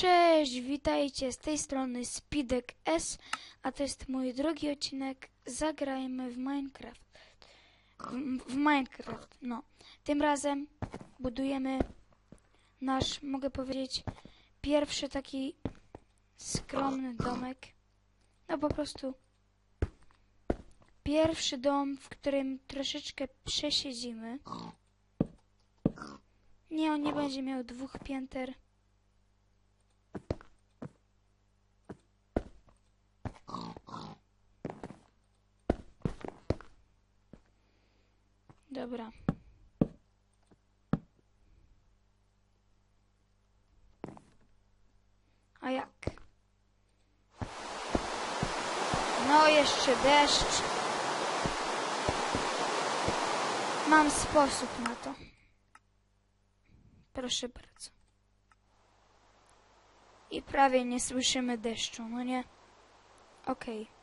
Cześć, witajcie z tej strony Speedek S, a to jest mój drugi odcinek Zagrajmy w Minecraft. W, w Minecraft, no. Tym razem budujemy nasz, mogę powiedzieć, pierwszy taki skromny domek. No po prostu pierwszy dom, w którym troszeczkę przesiedzimy. Nie, on nie będzie miał dwóch pięter. Dobra. A jak? No, jeszcze deszcz. Mam sposób na to. Proszę bardzo. I prawie nie słyszymy deszczu, no nie? Okej. No,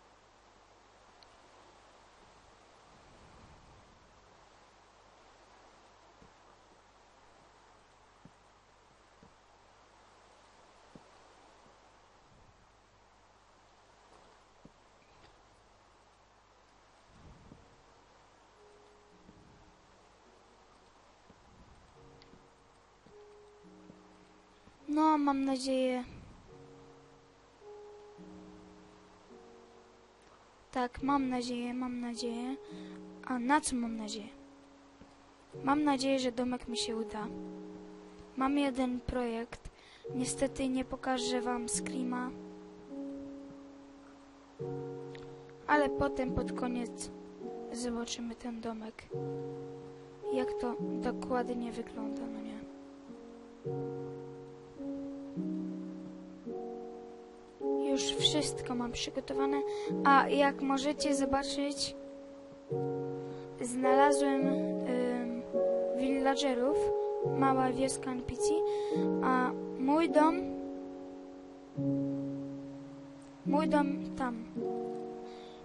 mam nadzieję. Tak, mam nadzieję, mam nadzieję. A na co mam nadzieję? Mam nadzieję, że domek mi się uda. Mam jeden projekt. Niestety nie pokażę wam screama. Ale potem pod koniec zobaczymy ten domek. Jak to dokładnie wygląda, no nie? Już wszystko mam przygotowane. A jak możecie zobaczyć, znalazłem ym, villagerów, mała wioska NPC, a mój dom, mój dom tam.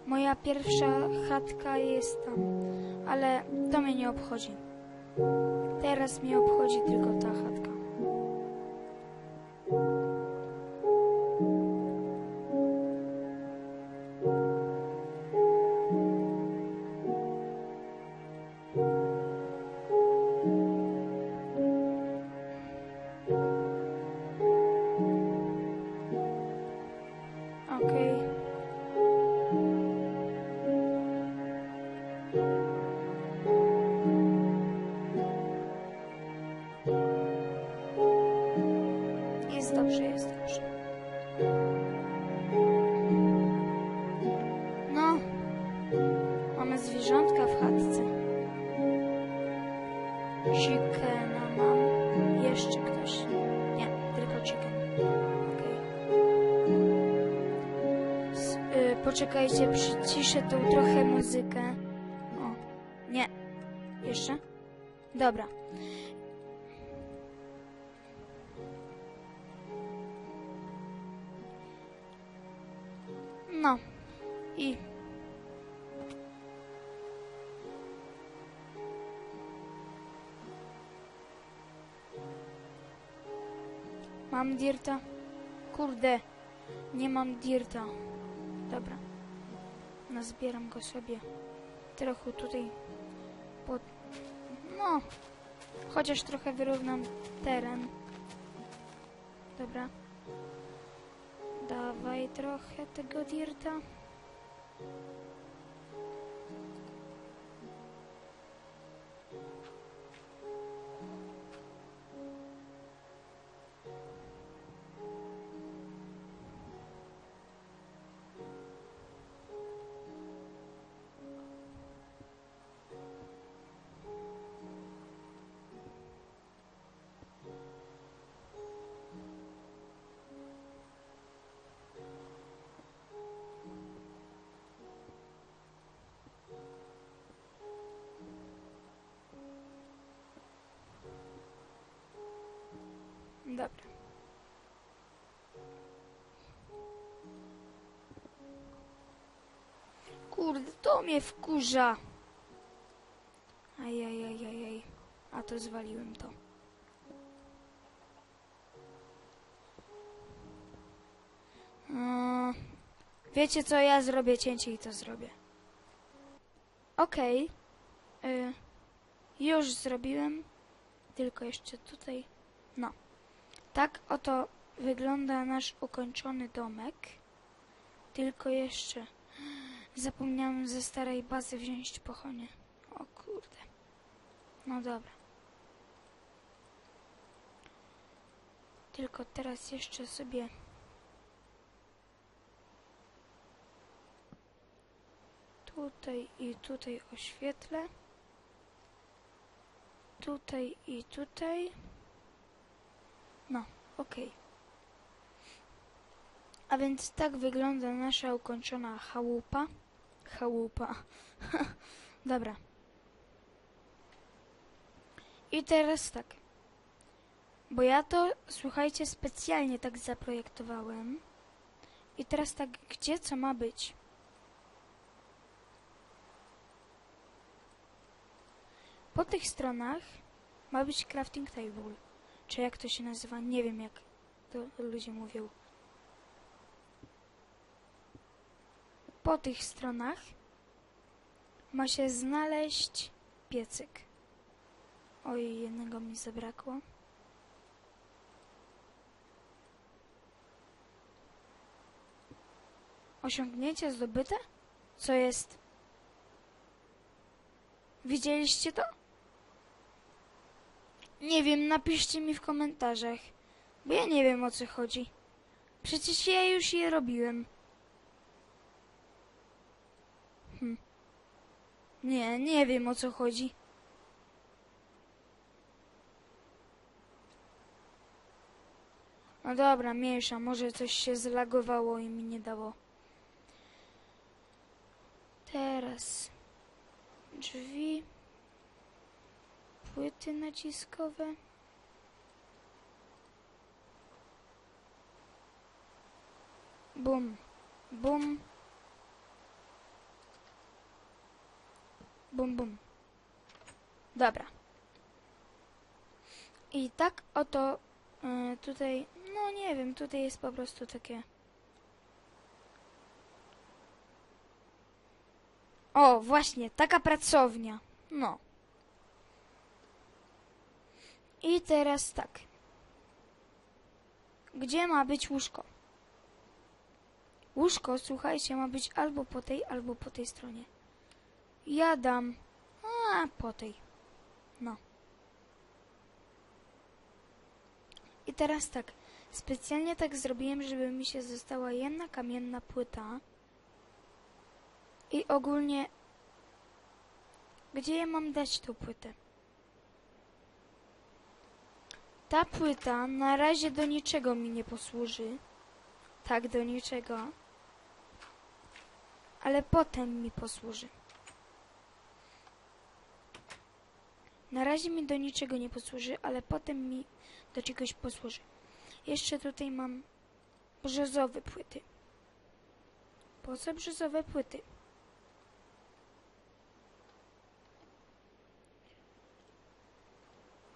Moja pierwsza chatka jest tam, ale to mnie nie obchodzi. Teraz mnie obchodzi tylko ta chatka. Jest dobrze, jest dobrze. No, mamy zwierzątka w chatce. Chickena mam. Jeszcze ktoś? Nie, tylko chicken. Okej. S- y, poczekajcie, przyciszę tą trochę muzykę. O, nie. Jeszcze? Dobra. No. I... Mam dirta? Kurde, nie mam dirta. Dobra. No zbieram go sobie. Trochę tutaj pod... No. Chociaż trochę wyrównam teren. Dobra. Dawaj trochę tego dirta. To mnie wkurza. Ajajajajaj. A to zwaliłem to. Mm. Wiecie co, ja zrobię cięcie i to zrobię. Okej. Okay. Y już zrobiłem. Tylko jeszcze tutaj. No. Tak oto wygląda nasz ukończony domek. Tylko jeszcze zapomniałem ze starej bazy wziąć pochonie. O kurde. No dobra. Tylko teraz jeszcze sobie tutaj i tutaj oświetlę. Tutaj i tutaj. No, okej. A więc tak wygląda nasza ukończona chałupa. Chałupa. Dobra. I teraz tak. Bo ja to, słuchajcie, specjalnie tak zaprojektowałem. I teraz tak, gdzie co ma być? Po tych stronach ma być crafting table. Czy jak to się nazywa? Nie wiem, jak to ludzie mówią. Po tych stronach ma się znaleźć piecyk. Oj, jednego mi zabrakło. Osiągnięcie zdobyte? Co jest? Widzieliście to? Nie wiem, napiszcie mi w komentarzach, bo ja nie wiem o co chodzi. Przecież ja już je robiłem. Nie, nie wiem o co chodzi. No dobra, mniejsza, może coś się zlagowało i mi nie dało. Teraz drzwi, płyty naciskowe. Bum, bum, bum, bum. Dobra. I tak oto y, tutaj, no nie wiem, tutaj jest po prostu takie. O, właśnie, taka pracownia. No. I teraz tak. Gdzie ma być łóżko? Łóżko, słuchajcie, ma być albo po tej, albo po tej stronie. Ja dam. A, po tej. No. I teraz tak. Specjalnie tak zrobiłem, żeby mi się została jedna kamienna płyta. I ogólnie, gdzie ja mam dać tą płytę? Ta płyta na razie do niczego mi nie posłuży. Tak, do niczego. Ale potem mi posłuży. Na razie mi do niczego nie posłuży, ale potem mi do czegoś posłuży. Jeszcze tutaj mam brzozowe płyty. Po co brzozowe płyty?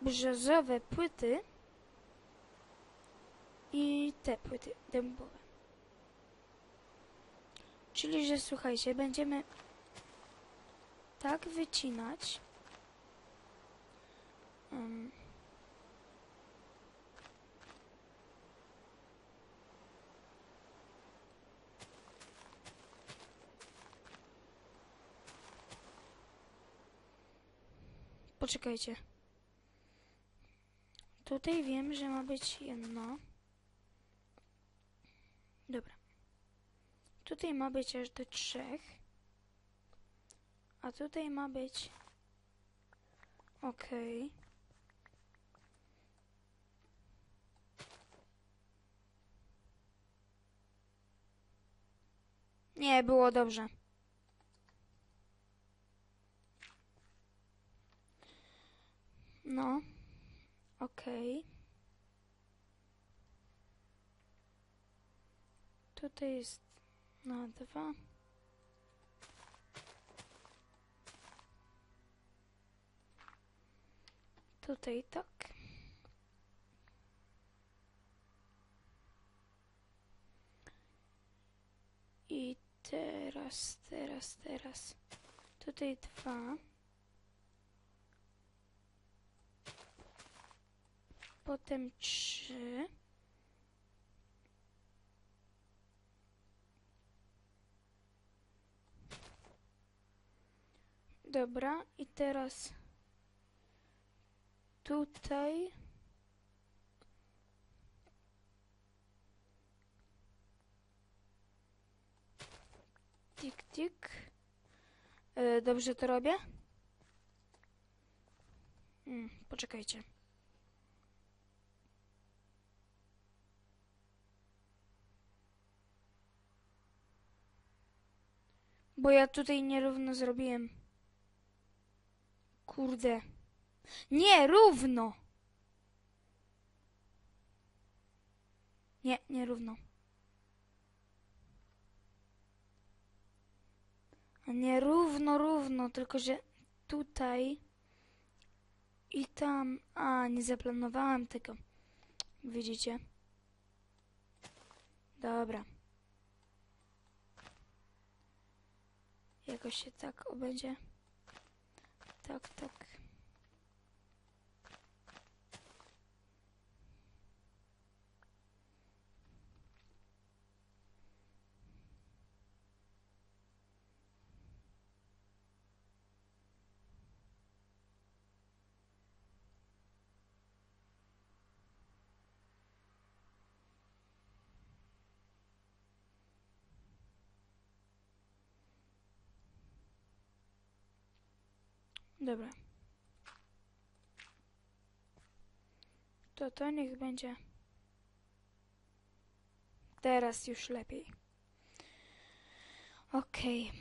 brzozowe płyty i te płyty dębowe. Czyli, że słuchajcie, będziemy tak wycinać. Um, Poczekajcie. Tutaj wiem, że ma być jedno. Dobra. Tutaj ma być aż do trzech. A tutaj ma być... Okej. Okay. Nie, było dobrze. No. Okej. Okay. Tutaj jest na dwa. Tutaj tak. I teraz, teraz, teraz. Tutaj dwa. Potem trzy. Dobra, i teraz tutaj. Tik. E, dobrze to robię? Mm, poczekajcie. Bo ja tutaj nierówno zrobiłem. Kurde. Nie, równo. Nie, nierówno. A nie równo, równo, tylko że tutaj i tam. A, nie zaplanowałem tego. Widzicie? Dobra. Jakoś się tak obędzie. Tak, tak. Dobra. To to niech będzie. Teraz już lepiej. Okej.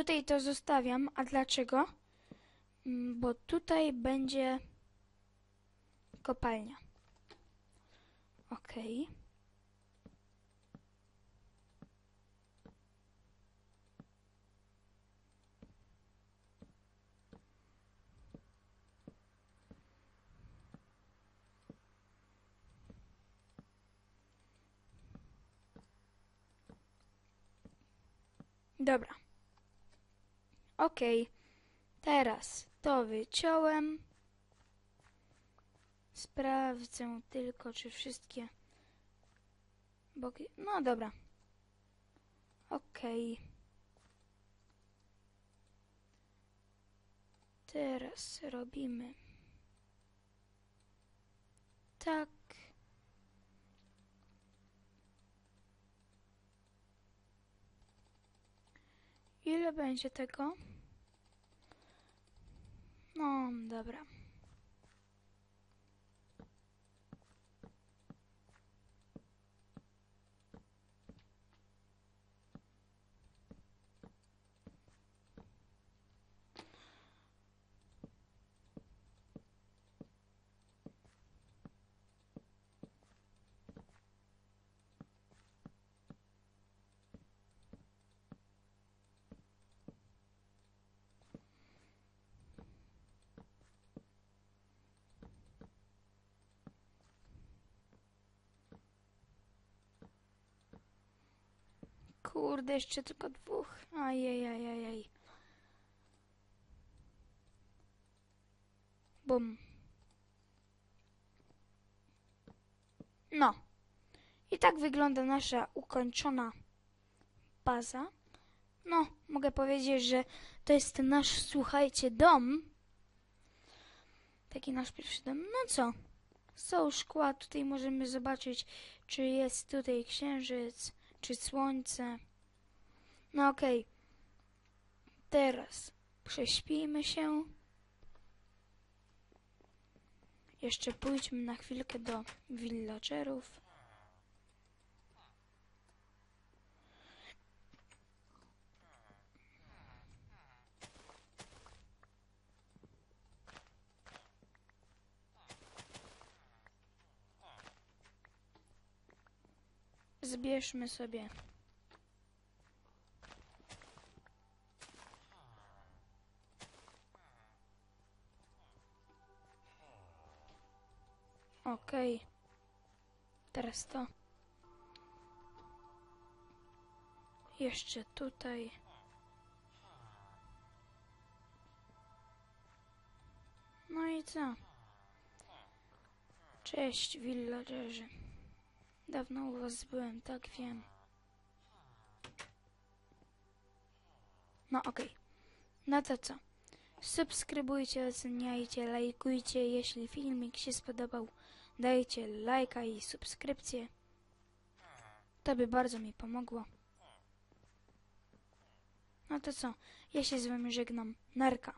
Tutaj to zostawiam, a dlaczego? Mm, Bo tutaj będzie kopalnia. Okej. Dobra. Okej. Teraz to wyciąłem. Sprawdzę tylko, czy wszystkie boki... No dobra. Okej. Teraz robimy tak. Ile będzie tego? No, dobra. Kurde, jeszcze tylko dwóch. Ajajajajaj. Bum. No. I tak wygląda nasza ukończona baza. No, mogę powiedzieć, że to jest nasz, słuchajcie, dom. Taki nasz pierwszy dom. No co? Są szkła, tutaj możemy zobaczyć, czy jest tutaj księżyc czy słońce. No okej. Teraz prześpijmy się. Jeszcze pójdźmy na chwilkę do villagerów. zbierzmy sobie. Okej. Teraz to. Jeszcze tutaj. No i co? Cześć, villagerzy. Dawno u was byłem, tak wiem. No okej. No to co? Subskrybujcie, oceniajcie, lajkujcie. Jeśli filmik się spodobał, dajcie lajka i subskrypcję. To by bardzo mi pomogło. No to co? Ja się z wami żegnam. Narka.